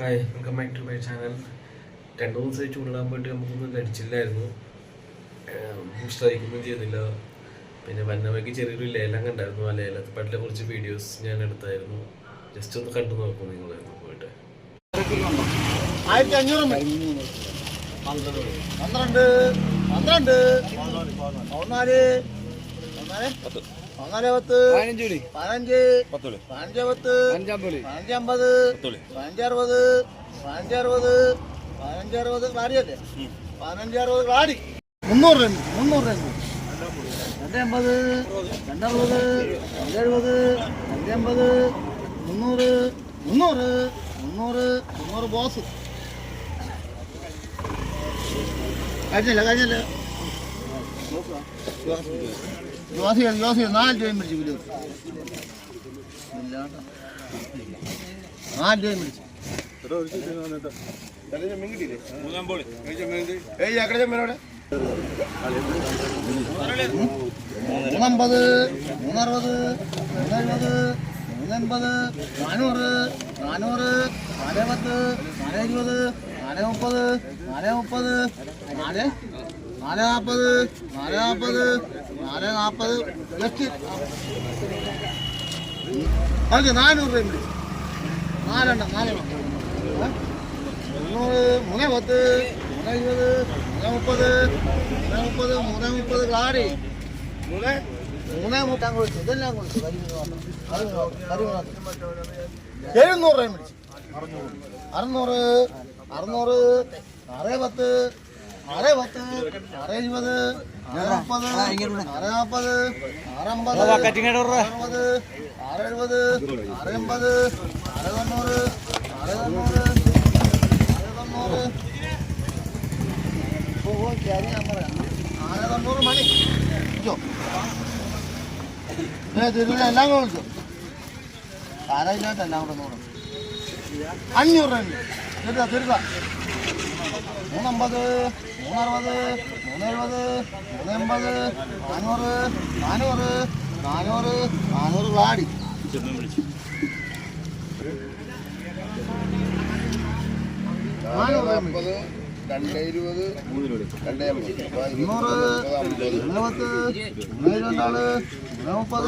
Hi welcome back to my channel രണ്ട് ദിവസമായി ചൂടാൻ പോയിട്ട് നമുക്കൊന്നും കടിച്ചില്ലായിരുന്നു സ്ട്രൈക്കൊന്നും ചെയ്തില്ല. പിന്നെ വന്നവയ്ക്ക് ചെറിയൊരു ലേലം കണ്ടായിരുന്നു. ആ ലേലത്തെ കുറച്ച് വീഡിയോസ് ഞാൻ എടുത്തായിരുന്നു. ജസ്റ്റ് ഒന്ന് കണ്ടു നോക്കും നിങ്ങൾ പോയിട്ട്. ആയിരത്തി പന്ത്രണ്ട്. പന്ത്രണ്ട്. പതിനാല്. പത്ത് പതിനഞ്ച് പതിനഞ്ച് പതിനഞ്ച് പത്ത് പതിനഞ്ച് അമ്പത് പതിനഞ്ച് അറുപത് പതിനഞ്ച് അറുപത് പതിനഞ്ച് അറുപത് ക്ലാഡിയല്ലേ പതിനഞ്ച് അറുപത് ക്ലാഡി മുന്നൂറ് രൂപ മുന്നൂറ് രൂപ രണ്ട് അമ്പത് രണ്ടറുപത് രണ്ടെഴുപത് അഞ്ചമ്പത് മുന്നൂറ് മുന്നൂറ് മുന്നൂറ് മുന്നൂറ് ബോസ്. കഴിഞ്ഞില്ല കഴിഞ്ഞില്ല. ജോസി ജോസി നാല് രൂപയും പിടിച്ചു വിലു നാല് രൂപയും പിടിച്ചു. മൂന്നമ്പത് മൂന്നറുപത് മൂന്നെഴുപത് മൂന്നെൺപത് നാനൂറ് നാനൂറ് നാല് പത്ത് നാല് ഇരുപത് നാല് മുപ്പത് നാല് മുപ്പത് നാല് നാല് നാൽപ്പത് നാല് നാൽപ്പത് നാല് നാൽപ്പത് ജസ്റ്റ് നാനൂറ് രൂപ നാലെണ്ണം നാലെണ്ണം? മുന്നൂറ് മൂന്ന് പത്ത് മൂന്ന് ഇരുപത് മൂന്ന് മുപ്പത് മൂന്ന് മുപ്പത് മൂന്ന് മുപ്പത് കാറി മൂന്ന് മൂന്ന് മുട്ടാൻ കൊടുത്തു. ഇതെല്ലാം കൊടുത്തു. എഴുന്നൂറ് രൂപ പിടിച്ചു അറുന്നൂറ് അറുന്നൂറ് ആറ് പത്ത് ആറ് പത്ത്. ആറ് ഇരുപത് മുപ്പത് ആറ് നാൽപ്പത് ആറമ്പത് അറുപത് ആറ് എഴുപത് ആറ് എൺപത് ആറ് തൊണ്ണൂറ് ആറ് തൊണ്ണൂറ് ആറ് തൊണ്ണൂറ് ആറ് തൊണ്ണൂറ് മണി. തിരുവല്ല എല്ലാം കൂടെ വിളിച്ചോ ആരായില്ലാത്ത എല്ലാം കൂടെ നൂറ്. അഞ്ഞൂറ് രൂപ തിരുത്ത മൂന്നമ്പത്. മൂന്നറുപത് മൂന്നെഴുപത് മൂന്നെൺപത് നാനൂറ് നാനൂറ് നാനൂറ് നാനൂറ് വാടി നാനൂറ് വാടി രണ്ട് ഇരുപത് രണ്ട് മുന്നൂറ് എഴുപത്ത് മൂന്നിരുപത്താൾ മൂന്ന് മുപ്പത്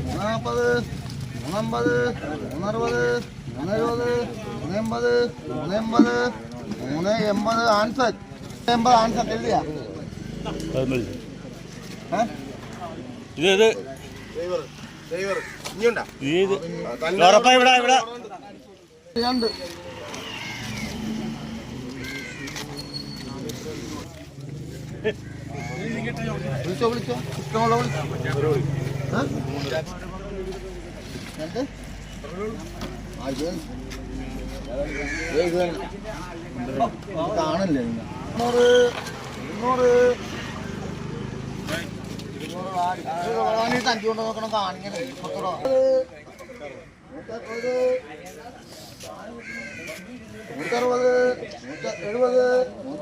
മൂന്ന് നാൽപ്പത് മൂന്നമ്പത് മൂന്നറുപത് മൂന്നെഴുപത് മൂന്നെൺപത് മൂന്നെൺപത് മൂന്ന് എൺപത് ആൻസർ എൺപത് ആൻസർ എഴുതിയാ? ഏ? ഇത് ഇത് ഇനിയുണ്ടാ ഇത് ഉറപ്പാ ഇവിടെ ഇവിടെ. രണ്ട്. വിളിച്ചോ വിളിച്ചോ. ഇഷ്ടമുള്ള വിളിച്ചോ. ഏ? രണ്ട്? ആ, ഇത് തന്നെ. ഏയ് ഇത് തന്നെ. ഇത് കാണല്ലേ നിങ്ങൾ? മുന്നൂറ് ഇരുന്നൂറ്. ഇരുന്നൂറ്. അഞ്ച് കൊണ്ട്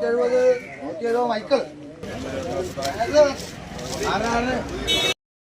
എഴുപത് നൂറ്റി എഴുപത് മൈക്കിൾ ആരാണ്